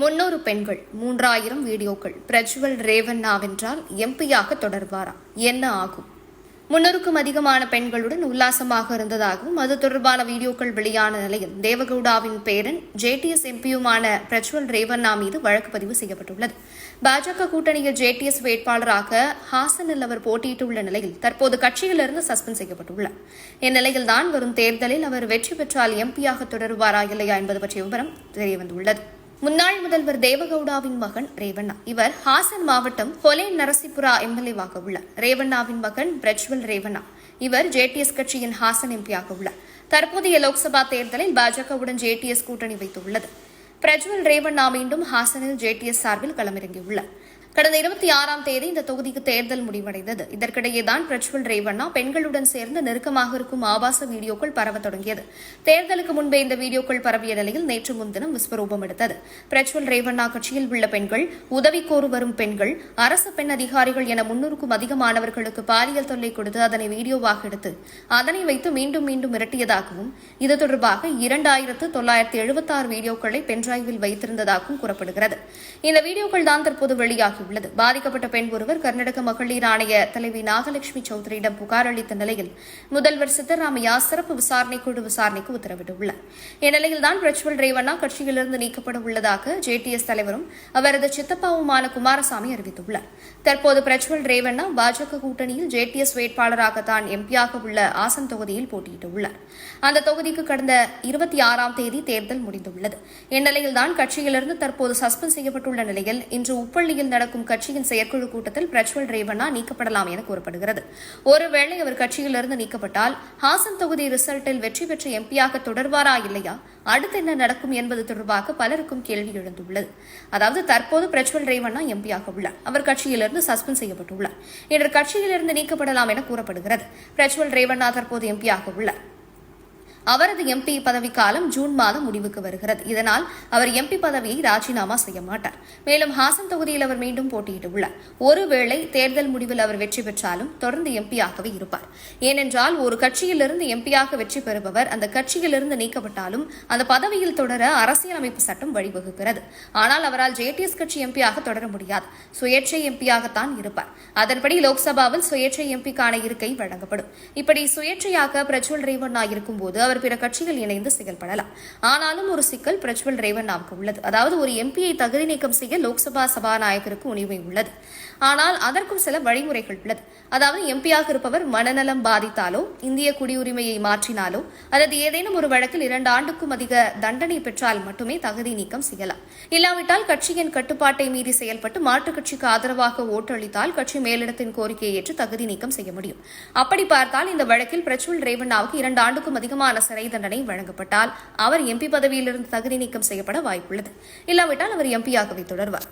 முன்னூறு பெண்கள் மூன்றாயிரம் வீடியோக்கள். பிரஜ்வல் ரேவண்ணாவென்றால் எம்பியாக தொடர்வாரா? என்ன ஆகும்? முன்னூறுக்கும் அதிகமான பெண்களுடன் உல்லாசமாக இருந்ததாகவும் அது தொடர்பான வீடியோக்கள் வெளியான நிலையில் தேவகவுடாவின் பேரன் ஜேடிஎஸ் எம்பியுமான பிரஜ்வல் ரேவண்ணா மீது வழக்கு பதிவு செய்யப்பட்டுள்ளது. பாஜக கூட்டணியில் ஜேடிஎஸ் வேட்பாளராக ஹாசனில் அவர் போட்டியிட்டுள்ள நிலையில் தற்போது கட்சியிலிருந்து சஸ்பெண்ட் செய்யப்பட்டுள்ளார். இந்நிலையில்தான் வரும் தேர்தலில் அவர் வெற்றி பெற்றால் எம்பியாக தொடருவாரா இல்லையா என்பது பற்றிய விவரம் தெரியவந்துள்ளது. முன்னாள் முதல்வர் தேவகவுடாவின் மகன் ரேவண்ணா. இவர் ஹாசன் மாவட்டம் ஹொலே நரசிபுரா எம்எல்ஏவாக உள்ளார். ரேவண்ணாவின் மகன் பிரஜ்வல் ரேவண்ணா. இவர் ஜேடிஎஸ் கட்சியின் ஹாசன் எம்பியாக உள்ளார். தற்போதைய லோக்சபா தேர்தலில் பாஜகவுடன் ஜேடிஎஸ் கூட்டணி வைத்துள்ளது. பிரஜ்வல் ரேவண்ணா மீண்டும் ஹாசனில் ஜேடிஎஸ் சார்பில் களமிறங்கியுள்ளார். கடந்த இருபத்தி ஆறாம் தேதி இந்த தொகுதிக்கு தேர்தல் முடிவடைந்தது. இதற்கிடையேதான் பிரஜ்வல் ரேவண்ணா பெண்களுடன் சேர்ந்து நெருக்கமாக இருக்கும் ஆபாச வீடியோக்கள் பரவ தொடங்கியது. தேர்தலுக்கு முன்பே இந்த வீடியோக்கள் பரவிய நிலையில் நேற்று முன்தினம் விஸ்வரூபம் எடுத்தது. பிரஜ்வல் ரேவண்ணா கட்சியில் உள்ள பெண்கள் உதவி கோரு வரும் பெண்கள் அரசு பெண் அதிகாரிகள் என முன்னூறுக்கும் அதிகமானவர்களுக்கு பாலியல் தொல்லை கொடுத்து அதனை வீடியோவாக எடுத்து அதனை வைத்து மீண்டும் மீண்டும் மிரட்டியதாகவும் இது தொடர்பாக இரண்டாயிரத்து தொள்ளாயிரத்து எழுபத்தாறு வீடியோக்களை பென்டிரைவில் வைத்திருந்ததாகவும் கூறப்படுகிறது. இந்த வீடியோக்கள் தான் தற்போது வெளியாகி உள்ளது. பாதிக்கப்பட்ட பெண் ஒருவர் கர்நாடக மகளிர் ஆணைய தலைவி நாகலட்சுமி சௌத்ரியிடம் புகார் அளித்த நிலையில் முதல்வர் சித்தராமையா சிறப்பு விசாரணை குழு விசாரணைக்கு உத்தரவிட்டுள்ளார். இந்நிலையில்தான் பிரஜ்வல் ரேவண்ணா கட்சியிலிருந்து நீக்கப்பட உள்ளதாக ஜேடிஎஸ் தலைவரும் அவரது சித்தப்பாவுமான குமாரசாமி அறிவித்துள்ளார். தற்போது பிரஜ்வல் ரேவண்ணா பாஜக கூட்டணியில் ஜேடிஎஸ் வேட்பாளராக தான் எம்பியாக உள்ள ஆசன் தொகுதியில் போட்டியிட்டுள்ளார். அந்த தொகுதிக்கு கடந்த இருபத்தி ஆறாம் தேதி தேர்தல் முடிந்துள்ளது. இந்நிலையில்தான் கட்சியிலிருந்து தற்போது சஸ்பெண்ட் செய்யப்பட்டுள்ள நிலையில் இன்று உப்பள்ளியில் நடக்கும் கட்சியின் செயற்குழு கூட்டத்தில் பிரஜ்வல் ரேவண்ணா நீக்கப்படலாம் என கூறப்படுகிறது. ஒருவேளை அவர் கட்சியிலிருந்து நீக்கப்பட்டால் ஹாசன் தொகுதி ரிசல்ட்டில் வெற்றி பெற்ற எம்பியாக தொடர்வாரா இல்லையா? அடுத்து என்ன நடக்கும் என்பது தொடர்பாக பலருக்கும் கேள்வி எழுந்துள்ளது. அதாவது தற்போது பிரஜ்வல் ரேவண்ணா எம்பியாக உள்ளார். அவர் கட்சியிலிருந்து சஸ்பெண்ட் செய்யப்பட்டுள்ளார். இன்று கட்சியிலிருந்து நீக்கப்படலாம் என கூறப்படுகிறது. பிரஜ்வல் ரேவண்ணா தற்போது எம்பியாக உள்ளார். அவரது எம்பி பதவி காலம் ஜூன் மாதம் முடிவுக்கு வருகிறது. இதனால் அவர் எம்பி பதவியை ராஜினாமா செய்ய மாட்டார். மேலும் ஹாசன் தொகுதியில் அவர் மீண்டும் போட்டியிட்டுள்ளார் ஒருவேளை தேர்தல் முடிவில் அவர் வெற்றி பெற்றாலும் தொடர்ந்து எம்பியாகவே இருப்பார். ஏனென்றால் ஒரு கட்சியிலிருந்து எம்பியாக வெற்றி பெறுபவர் அந்த கட்சியிலிருந்து நீக்கப்பட்டாலும் அந்த பதவியில் தொடர அரசியலமைப்பு சட்டம் வழிவகுக்கிறது. ஆனால் அவரால் ஜேடிஎஸ் கட்சி எம்பியாக தொடர முடியாது. சுயேட்சை எம்பியாகத்தான் இருப்பார். அதன்படி லோக்சபாவில் சுயேட்சை எம்பிக்கான இருக்கை வழங்கப்படும். இப்படி சுயேட்சையாக பிரஜ்வல் ரேவண்ணா இருக்கும்போது அவர் அவர் பிற கட்சிகள் இணைந்து செயல்படலாம். ஆனாலும் ஒரு சிக்கல் பிரஜ்வல் ரேவண்ணாவுக்கு உள்ளது. அதாவது ஒரு எம்பியை தகுதி நீக்கம் செய்ய லோக்சபா சபாநாயகருக்கு உரிமை உள்ளது. ஆனால் அதற்கும் சில வழிமுறைகள் உள்ளது. அதாவது எம்பியாக இருப்பவர் மனநலம் பாதித்தாலோ இந்திய குடியுரிமையை மாற்றினாலோ அல்லது ஏதேனும் ஒரு வழக்கில் இரண்டு ஆண்டுக்கும் அதிக தண்டனை பெற்றால் மட்டுமே தகுதி நீக்கம் செய்யலாம். இல்லாவிட்டால் கட்சியின் கட்டுப்பாட்டை மீறி செயல்பட்டு மாற்றுக் கட்சிக்கு ஆதரவாக ஓட்டளித்தால் கட்சி மேலிடத்தின் கோரிக்கையை ஏற்று தகுதி நீக்கம் செய்ய முடியும். அப்படி பார்த்தால் இந்த வழக்கில் பிரச்சுவல் ரேவண்ணாவுக்கு இரண்டு ஆண்டுக்கும் அதிகமான சிறை தண்டனை வழங்கப்பட்டால் அவர் எம்பி பதவியிலிருந்து தகுதி நீக்கம் செய்யப்பட வாய்ப்புள்ளது. இல்லாவிட்டால் அவர் எம்பியாகவே தொடர்வார்.